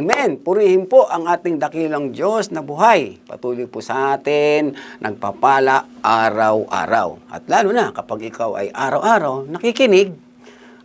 Amen. Purihin po ang ating dakilang Diyos na buhay. Patuloy po sa atin, nagpapala araw-araw. At lalo na kapag ikaw ay araw-araw nakikinig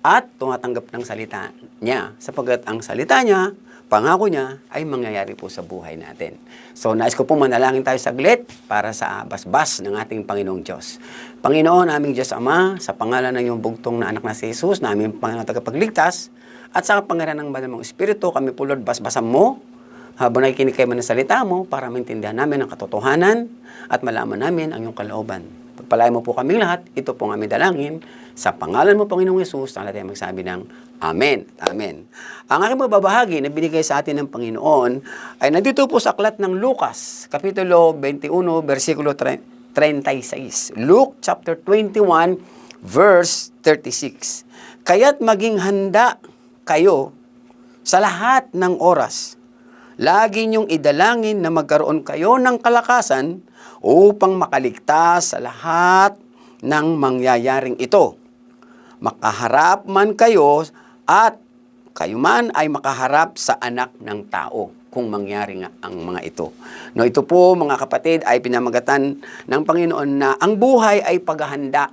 at tumatanggap ng salita niya. Sapagkat ang salita niya, pangako niya, ay mangyayari po sa buhay natin. So, nais ko po manalangin tayo saglit para sa basbas ng ating Panginoong Diyos. Panginoon, aming Diyos Ama, sa pangalan ng iyong bugtong na anak na si Jesus, na aming Panginoon tagapagligtas, at sa kapangyarihan ng banal Espiritu, kami po Lord, basbasan mo habang nakikinig kayo man ng salita mo para maintindihan namin ang katotohanan at malaman namin ang iyong kalooban. Pagpalain mo po kaming lahat, ito po ang aming dalangin. Sa pangalan mo, Panginoong Yesus, na tayo magsabi ng Amen. Amen. Ang aking mababahagi na binigay sa atin ng Panginoon ay nandito po sa aklat ng Lucas, Kapitulo 21, versikulo 36. Luke chapter 21, verse 36. Kaya't maging handa kayo sa lahat ng oras. Lagi niyong idalangin na magkaroon kayo ng kalakasan upang makaligtas sa lahat ng mangyayaring ito. Makaharap man kayo at kayo man ay makaharap sa anak ng tao kung mangyari nga ang mga ito. No, ito po mga kapatid ay pinamagatan ng Panginoon na ang buhay ay paghahanda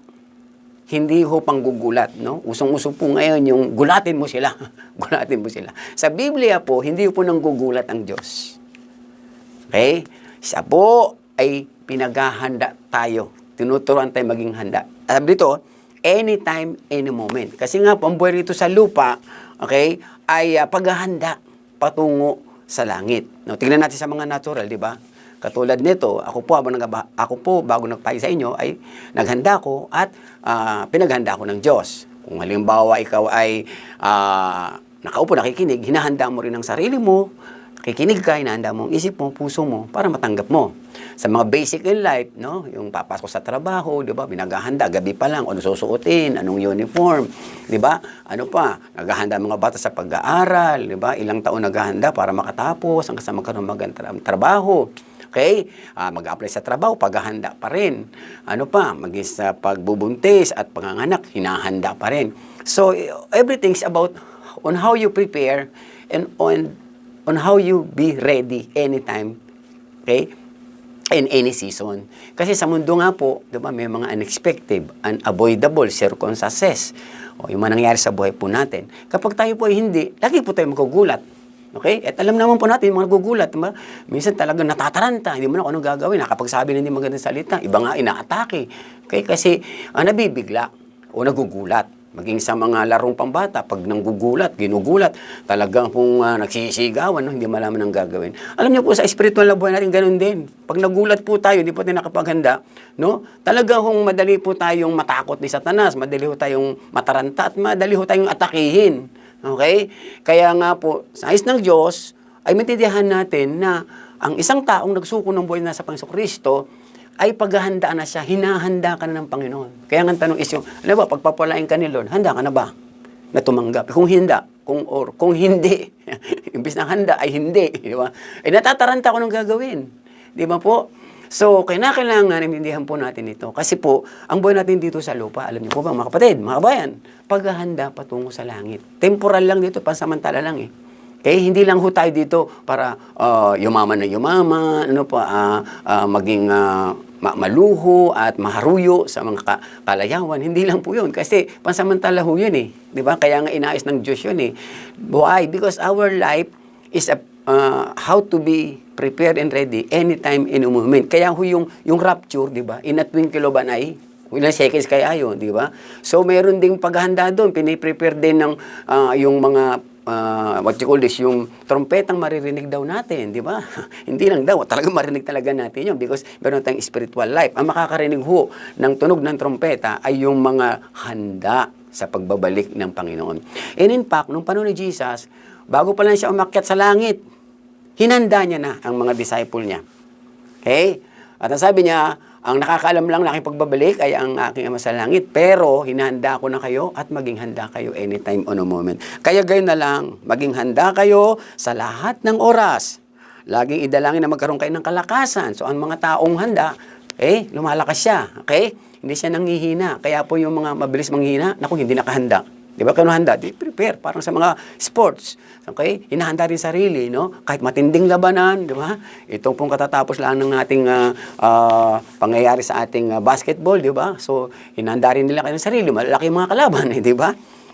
hindi ho panggugulat, no? Usong-uso po ngayon yung gulatin mo sila. gulatin mo sila. Sa Biblia po, hindi po nang gugulat ang Diyos. Okay? Siya po ay pinaghahanda tayo. Tinuturuan tayo maging handa. Sabi dito, anytime, any moment. Kasi nga po, ang buhay rito sa lupa, okay, ay uh, paghahanda patungo sa langit. No, tingnan natin sa mga natural, di ba? Katulad nito, ako po, habang ako po bago nagpayo sa inyo ay naghanda ko at ah, pinaghanda ko ng Diyos. Kung halimbawa ikaw ay ah, nakaupo, nakikinig, hinahanda mo rin ang sarili mo, nakikinig ka, hinahanda mo ang isip mo, puso mo, para matanggap mo. Sa mga basic in life, no, yung papasok sa trabaho, di ba, binaghahanda, gabi pa lang, ano susuotin, anong uniform, di ba, ano pa, naghahanda mga bata sa pag-aaral, di ba, ilang taon naghahanda para makatapos, hanggang sa magkaroon ng magandang tra- trabaho. Okay? Ah, mag-apply sa trabaho, paghahanda pa rin. Ano pa, maging sa pagbubuntis at panganganak, hinahanda pa rin. So, everything's about on how you prepare and on on how you be ready anytime. Okay? in any season. Kasi sa mundo nga po, di ba, may mga unexpected, unavoidable circumstances. O yung mga nangyari sa buhay po natin. Kapag tayo po ay hindi, lagi po tayo magugulat. Okay? At alam naman po natin, mga nagugulat, di ba? Minsan talaga natataranta, hindi mo na kung ano gagawin. Nakapagsabi na hindi magandang salita, iba nga inaatake. Okay? Kasi ah, nabibigla o nagugulat. Maging sa mga larong pambata, pag nanggugulat, ginugulat, talagang kung uh, nagsisigawan, no, hindi malaman ang gagawin. Alam niyo po, sa spiritual na buhay natin, ganun din. Pag nagulat po tayo, hindi po tayo nakapaghanda, no? talagang kung madali po tayong matakot ni Satanas, madali po tayong mataranta, at madali po tayong atakihin. Okay? Kaya nga po, sa ayos ng Diyos, ay maintindihan natin na ang isang taong nagsuko ng buhay na sa Panginoon Kristo, ay paghahandaan na siya, hinahanda ka na ng Panginoon. Kaya nga tanong is yung, alam ba, pagpapalain ka ni Lord, handa ka na ba na tumanggap? Kung hindi, kung, or, kung hindi, imbis na handa ay hindi, di ba? Eh natataranta ko ng gagawin. Di ba po? So, kailangan naintindihan po natin ito. Kasi po, ang buhay natin dito sa lupa, alam niyo po ba, mga kapatid, mga kabayan, paghahanda patungo sa langit. Temporal lang dito, pansamantala lang eh. Okay, hindi lang ho tayo dito para uh, yumaman na yumaman, ano pa, uh, uh, maging uh, ma- maluho at maharuyo sa mga ka- kalayawan. Hindi lang po yun. Kasi pansamantala ho yun eh. Di ba? Kaya nga inayos ng Diyos yun eh. Why? Because our life is a, uh, how to be prepared and ready anytime, in a moment. Kaya ho yung, yung rapture, di ba? In a twinkle of an eye, Ilang seconds kaya yun, di ba? So, meron ding paghahanda doon. Piniprepare din ng ah, yung mga ah, what you call this, yung trompetang maririnig daw natin, di ba? Hindi lang daw, talagang marinig talaga natin yun because meron tayong spiritual life. Ang makakarinig ho ng tunog ng trompeta ay yung mga handa sa pagbabalik ng Panginoon. And in fact, nung panahon ni Jesus, bago pa lang siya umakyat sa langit, hinanda niya na ang mga disciple niya. Okay? At ang sabi niya, ang nakakaalam lang na pagbabalik ay ang aking ama sa langit. Pero hinahanda ko na kayo at maging handa kayo anytime on a moment. Kaya gayon na lang, maging handa kayo sa lahat ng oras. Laging idalangin na magkaroon kayo ng kalakasan. So ang mga taong handa, eh, lumalakas siya. Okay? Hindi siya nanghihina. Kaya po yung mga mabilis manghihina, naku, hindi nakahanda. Di ba? Kano handa? Di prepare. Parang sa mga sports. Okay? Hinahanda rin sarili, no? Kahit matinding labanan, di ba? Itong pong katatapos lang ng ating ah, ah, pangyayari sa ating ah, basketball, di ba? So, hinahanda rin nila kanilang sarili. Malaki mga kalaban, eh, di ba?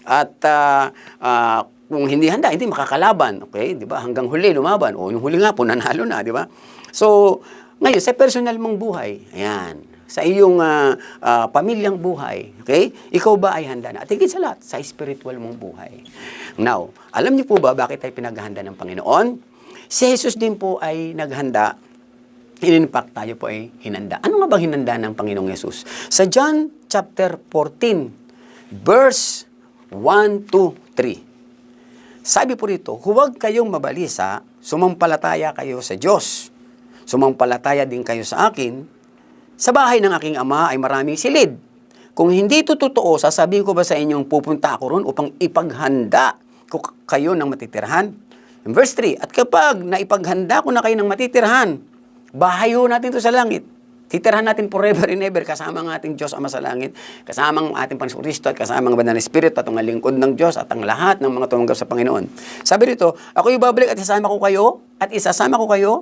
At ah, ah, kung hindi handa, hindi makakalaban. Okay? Di ba? Hanggang huli, lumaban. O yung huli nga po, nanalo na, di ba? So, ngayon, sa personal mong buhay, ayan, sa iyong ah, ah, pamilyang buhay, okay? Ikaw ba ay handa na? At higit sa lahat, sa spiritual mong buhay. Now, alam niyo po ba bakit tayo pinaghanda ng Panginoon? Si Jesus din po ay naghanda in fact, tayo po ay hinanda. Ano nga bang hinanda ng Panginoong Yesus? Sa John chapter 14, verse 1 to 3. Sabi po rito, huwag kayong mabalisa, sumampalataya kayo sa Diyos. Sumampalataya din kayo sa akin. Sa bahay ng aking ama ay maraming silid. Kung hindi ito totoo, sasabihin ko ba sa inyong pupunta ako ron upang ipaghanda ko kayo ng matitirhan? In verse 3, At kapag naipaghanda ko na kayo ng matitirhan, bahayo natin ito sa langit. Titirhan natin forever and ever kasama ang ating Diyos Ama sa langit, kasama ang ating Panginoon Kristo at kasama ang banal na Espiritu at ang lingkod ng Diyos at ang lahat ng mga tumanggap sa Panginoon. Sabi rito, ako ibabalik at isasama ko kayo at isasama ko kayo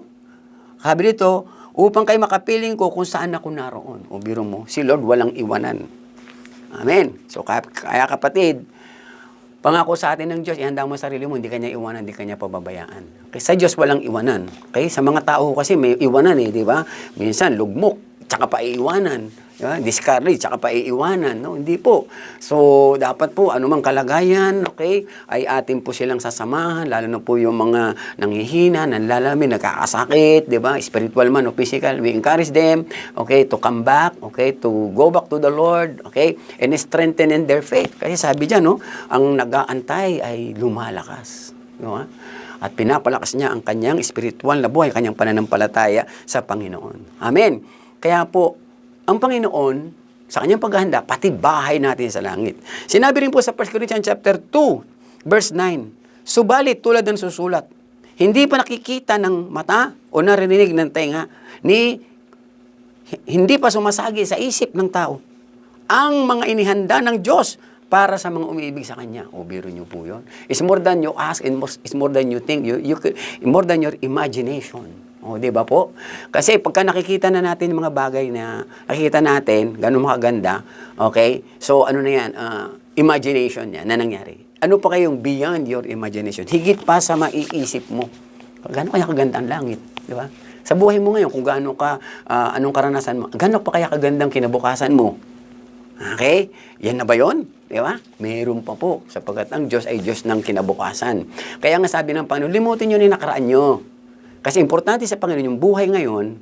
sabi dito, upang kayo makapiling ko kung saan ako naroon. O biro mo, si Lord walang iwanan. Amen. So kaya, kapatid, pangako sa atin ng Diyos, ihanda mo sarili mo, hindi kanya iwanan, hindi kanya pababayaan. Okay, sa Diyos walang iwanan. Okay, sa mga tao kasi may iwanan eh, di ba? Minsan lugmok, tsaka pa iiwanan. Ba? Discourage, tsaka pa iiwanan. No? Hindi po. So, dapat po, anumang kalagayan, okay, ay atin po silang sasamahan, lalo na po yung mga nanghihina, nanlalamin, nagkakasakit, di ba? Spiritual man o physical, we encourage them, okay, to come back, okay, to go back to the Lord, okay, and strengthen in their faith. Kasi sabi dyan, no, ang nag-aantay ay lumalakas. Di ba? At pinapalakas niya ang kanyang spiritual na buhay, kanyang pananampalataya sa Panginoon. Amen. Kaya po, ang Panginoon, sa kanyang paghahanda, pati bahay natin sa langit. Sinabi rin po sa 1 Corinthians chapter 2, verse 9, Subalit tulad ng susulat, hindi pa nakikita ng mata o narinig ng tenga, ni hindi pa sumasagi sa isip ng tao ang mga inihanda ng Diyos para sa mga umiibig sa Kanya. O, biro niyo po yun. It's more than you ask and more, it's more than you think. You, you, more than your imagination. O, di ba po? Kasi pagka nakikita na natin yung mga bagay na nakikita natin, ganun makaganda, okay? So, ano na yan? ah, imagination yan na nangyari. Ano pa kayong beyond your imagination? Higit pa sa maiisip mo. Gano'n kaya kaganda ang langit, di ba? Sa buhay mo ngayon, kung gaano ka, ah, anong karanasan mo, gano'n pa kaya kagandang kinabukasan mo? Okay? Yan na ba yon? Di ba? Meron pa po, sapagkat ang Diyos ay Diyos ng kinabukasan. Kaya nga sabi ng Panginoon, limutin nyo yung nakaraan nyo. Kasi importante sa Panginoon yung buhay ngayon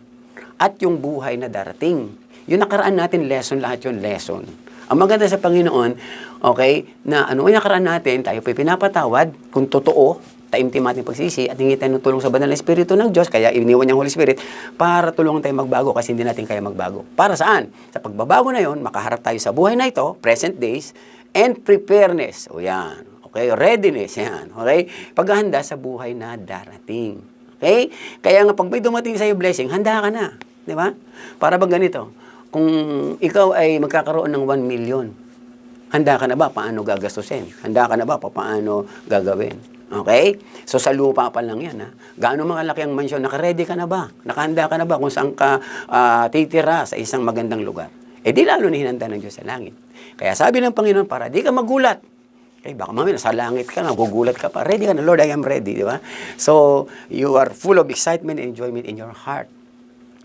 at yung buhay na darating. Yung nakaraan natin, lesson, lahat yung lesson. Ang maganda sa Panginoon, okay, na ano yung nakaraan natin, tayo po'y pinapatawad kung totoo, taimtim ating pagsisi at hingi tayo ng tulong sa banal na Espiritu ng Diyos, kaya iniwan niyang Holy Spirit para tulungan tayo magbago kasi hindi natin kaya magbago. Para saan? Sa pagbabago na yon, makaharap tayo sa buhay na ito, present days, and preparedness. O yan. Okay? Readiness. Yan. Okay? Paghahanda sa buhay na darating. Okay? Kaya nga pag may dumating sa iyo blessing, handa ka na. Di ba? Para bang ganito? Kung ikaw ay magkakaroon ng 1 million, handa ka na ba paano gagastusin? Handa ka na ba paano gagawin? Okay? So sa lupa pa lang yan. Ha? Gaano mga laki ang mansyon? Naka-ready ka na ba? Nakahanda ka na ba kung saan ka ah, titira sa isang magandang lugar? Eh di lalo na hinanda ng Diyos sa langit. Kaya sabi ng Panginoon, para di ka magulat. Eh, baka mamaya nasa langit ka na, gugulat ka pa. Ready ka na, Lord, I am ready, di ba? So, you are full of excitement and enjoyment in your heart.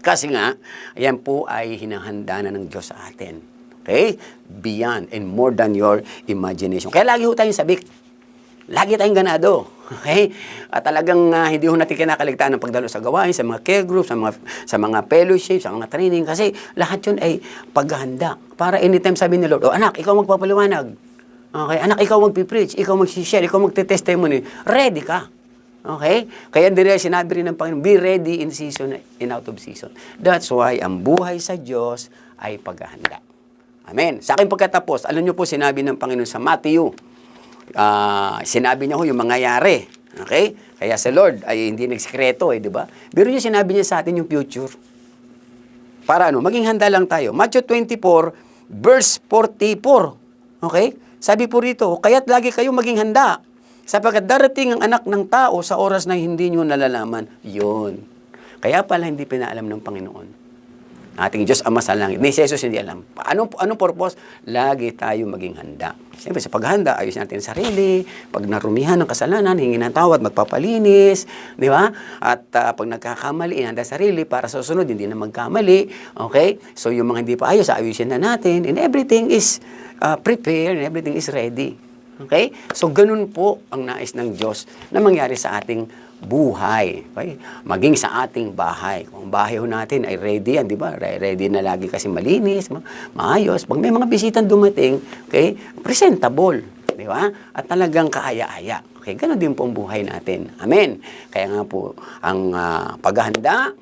Kasi nga, ayan po ay hinahanda na ng Diyos sa atin. Okay? Beyond and more than your imagination. Kaya lagi ho tayong sabik. Lagi tayong ganado. Okay? At talagang ah, hindi ho natin kinakaligtaan ng pagdalo sa gawain, sa mga care groups, sa mga, sa mga fellowship, sa mga training. Kasi lahat yun ay paghahanda. Para anytime sabi ni Lord, oh anak, ikaw magpapaliwanag. Okay? Anak, ikaw magpipreach, ikaw mag-share, ikaw magte-testimony. Ready ka. Okay? Kaya dire sinabi rin ng Panginoon, be ready in season and out of season. That's why ang buhay sa Diyos ay paghahanda. Amen. Sa aking pagkatapos, alam niyo po sinabi ng Panginoon sa Matthew, ah, sinabi niya ho yung mangyayari. Okay? Kaya sa Lord ay hindi nagsikreto eh, di ba? Pero niya sinabi niya sa atin yung future. Para ano, maging handa lang tayo. Matthew 24, verse 44. Okay? Sabi po rito, kaya't lagi kayo maging handa sapagkat darating ang anak ng tao sa oras na hindi nyo nalalaman. Yun. Kaya pala hindi pinaalam ng Panginoon. Ating Diyos Ama sa langit. Ni Jesus hindi alam. Anong, anong purpose? Lagi tayo maging handa. Siyempre sa paghanda, ayos natin sarili. Pag narumihan ng kasalanan, hingi ng tawad, magpapalinis. Di ba? At ah, pag nagkakamali, inanda sarili para sa susunod, hindi na magkamali. Okay? So yung mga hindi pa ayos, ayusin na natin. And everything is ah, prepared everything is ready. Okay? So, ganun po ang nais ng Diyos na mangyari sa ating buhay. Okay? Maging sa ating bahay. Kung bahay ho natin ay ready yan, di ba? Re- Ready na lagi kasi malinis, ma- maayos. Pag may mga bisitang dumating, okay, presentable. Di ba? At talagang kaaya-aya. Okay, ganun din po ang buhay natin. Amen. Kaya nga po, ang ah, paghahanda,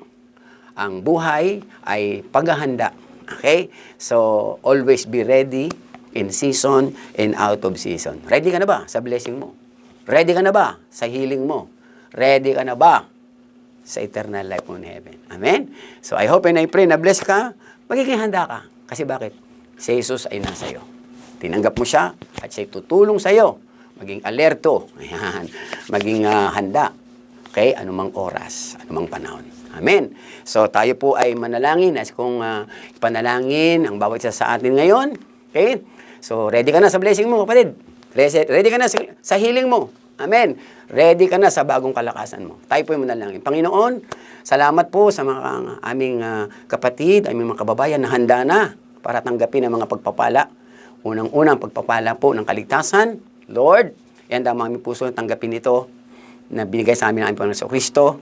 ang buhay ay paghahanda. Okay? So, always be ready in season and out of season. Ready ka na ba sa blessing mo? Ready ka na ba sa healing mo? Ready ka na ba sa eternal life mo in heaven? Amen? So, I hope and I pray na bless ka, magiging handa ka. Kasi bakit? Si Jesus ay nasa iyo. Tinanggap mo siya at siya'y tutulong sa iyo. Maging alerto. Ayan. Maging ah, handa. Okay? Anumang oras, anumang panahon. Amen. So tayo po ay manalangin as kung ah, panalangin ang bawat isa sa atin ngayon. Okay? So ready ka na sa blessing mo, kapatid. Ready ka na sa, healing mo. Amen. Ready ka na sa bagong kalakasan mo. Tayo po ay manalangin. Panginoon, salamat po sa mga aming ah, kapatid, aming mga kababayan na handa na para tanggapin ang mga pagpapala. Unang-unang pagpapala po ng kaligtasan. Lord, yan ang aming puso na tanggapin ito na binigay sa amin ng aming Panginoon sa Kristo.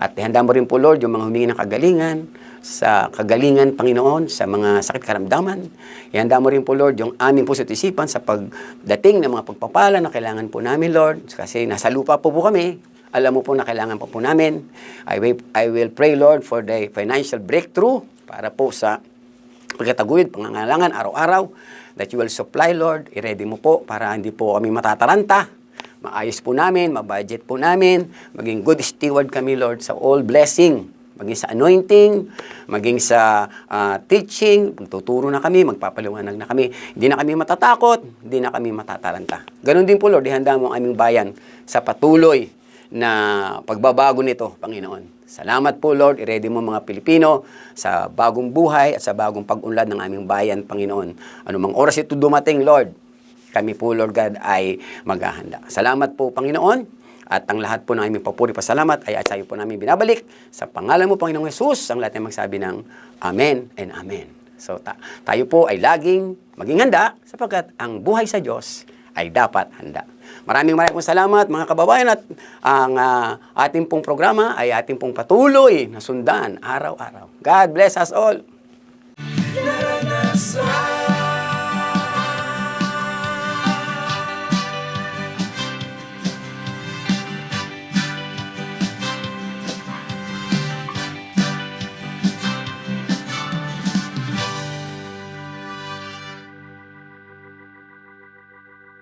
At ihanda mo rin po, Lord, yung mga humingi ng kagalingan, sa kagalingan, Panginoon, sa mga sakit karamdaman. Ihanda mo rin po, Lord, yung aming puso at isipan sa pagdating ng mga pagpapala na kailangan po namin, Lord. Kasi nasa lupa po po kami. Alam mo po na kailangan po po namin. I will, I will pray, Lord, for the financial breakthrough para po sa pagkataguyod, pangangailangan, araw-araw, that you will supply, Lord. I-ready mo po para hindi po kami matataranta. Maayos po namin, mabudget po namin, maging good steward kami, Lord, sa all blessing. Maging sa anointing, maging sa ah, teaching, magtuturo na kami, magpapaliwanag na kami. Hindi na kami matatakot, hindi na kami matataranta. Ganon din po, Lord, ihanda mo ang aming bayan sa patuloy na pagbabago nito, Panginoon. Salamat po, Lord. I-ready mo mga Pilipino sa bagong buhay at sa bagong pag-unlad ng aming bayan, Panginoon. Anumang oras ito dumating, Lord, kami po, Lord God, ay maghahanda. Salamat po, Panginoon. At ang lahat po ng aming papuri pasalamat ay at sa'yo po namin binabalik. Sa pangalan mo, Panginoong Yesus, ang lahat ay magsabi ng Amen and Amen. So ta- tayo po ay laging maging handa sapagkat ang buhay sa Diyos ay dapat handa. Maraming maraming salamat mga kababayan at ang ah, ating pong programa ay ating pong patuloy na sundan araw-araw. God bless us all.